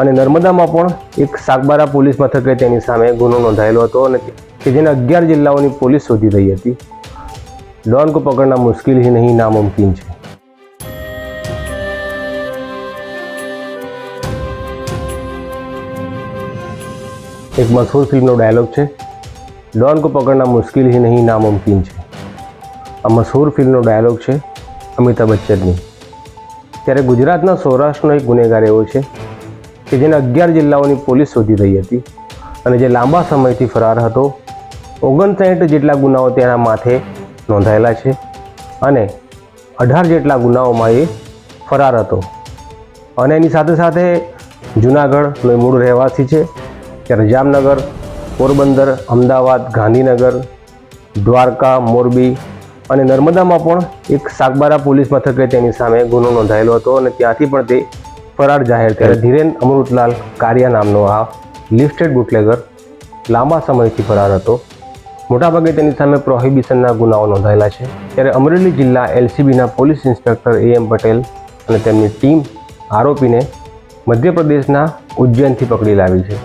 અને નર્મદામાં પણ એક સાગબારા પોલીસ મથકે તેની સામે ગુનો નોંધાયેલો હતો અને કે જેને અગિયાર જિલ્લાઓની પોલીસ શોધી રહી હતી. ડોન કો પકડના મુશ્કેલ ही નહીં નામુમકિન છે. એક મશહૂર ફિલ્મનો ડાયલોગ છે, ડોન કો પકડના મુશ્કેલ ही નહીં નામુમકિન છે. આ મશહૂર ફિલ્મનો ડાયલોગ છે, અમિતાભ બચ્ચનની. ત્યારે ગુજરાતના સૌરાષ્ટ્રનો એક ગુનેગાર એવો છે કે જેને અગિયાર જિલ્લાઓની પોલીસ શોધી રહી હતી અને જે લાંબા સમયથી ફરાર હતો, ઓગણસાઠ જેટલા ગુનાઓ તેના માથે નોંધાયેલા છે અને અઢાર જેટલા ગુનાઓમાં એ ફરાર હતો. અને એની સાથે સાથે જૂનાગઢનો મૂળ રહેવાસી છે ત્યારે જામનગર પોરબંદર, અમદાવાદ, ગાંધીનગર, દ્વારકા, મોરબી અને નર્મદામાં પણ એક સાગબારા પોલીસ મથકે તેની સામે ગુનો નોંધાયેલો હતો અને ત્યાંથી પણ તે ફરાર જાહેર ત્યારે ધીરેન અમૃતલાલ કારિયા નામનો આ લિસ્ટેડ બુટલેગર લાંબા સમયથી ફરાર હતો. મોટાભાગે તેની સામે પ્રોહિબિશનના ગુનાઓ નોંધાયેલા છે. ત્યારે અમરેલી જિલ્લા એલસીબીના police inspector A M Patel અને તેમની ટીમ આરોપીને મધ્યપ્રદેશના ઉજ્જૈનથી પકડી લાવી છે.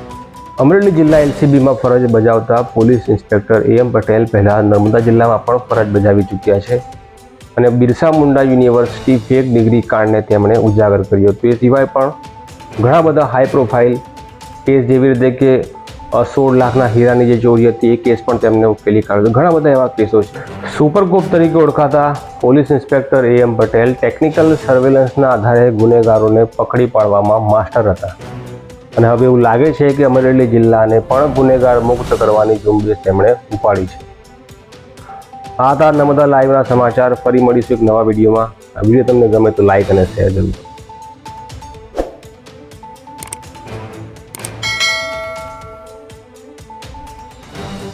અમરેલી જિલ્લા એલસીબીમાં ફરજ બજાવતા police inspector A M Patel પહેલાં નર્મદા જિલ્લામાં પણ ફરજ બજાવી ચૂક્યા છે. અને Birsa Munda university fake degree કાર્ડને તેમણે ઉજાગર કર્યો. હતો એ સિવાય પણ ઘણા બધા હાઈ પ્રોફાઇલ કેસ જેવી રીતે કે સોળ લાખના હીરાની જે ચોરી હતી, એ કેસ પણ તેમને ઉકેલી કાઢ્યો. ઘણા બધા એવા કેસો છે. સુપરકોપ તરીકે ઓળખાતા police inspector A M Patel technical સર્વેલન્સના આધારે ગુનેગારોને પકડી પાડવામાં માસ્ટર હતા. અને હવે એવું લાગે છે કે અમરેલી જિલ્લાને પણ ગુનેગાર મુક્ત કરવાની ઝુંબેશ તેમણે ઉપાડી છે. આ હતા નર્મદા લાઈવના સમાચાર ફરી મળીશું એક નવા વિડીયોમાં. વીડિયો તમને ગમે તો લાઈક અને શેર જરૂર.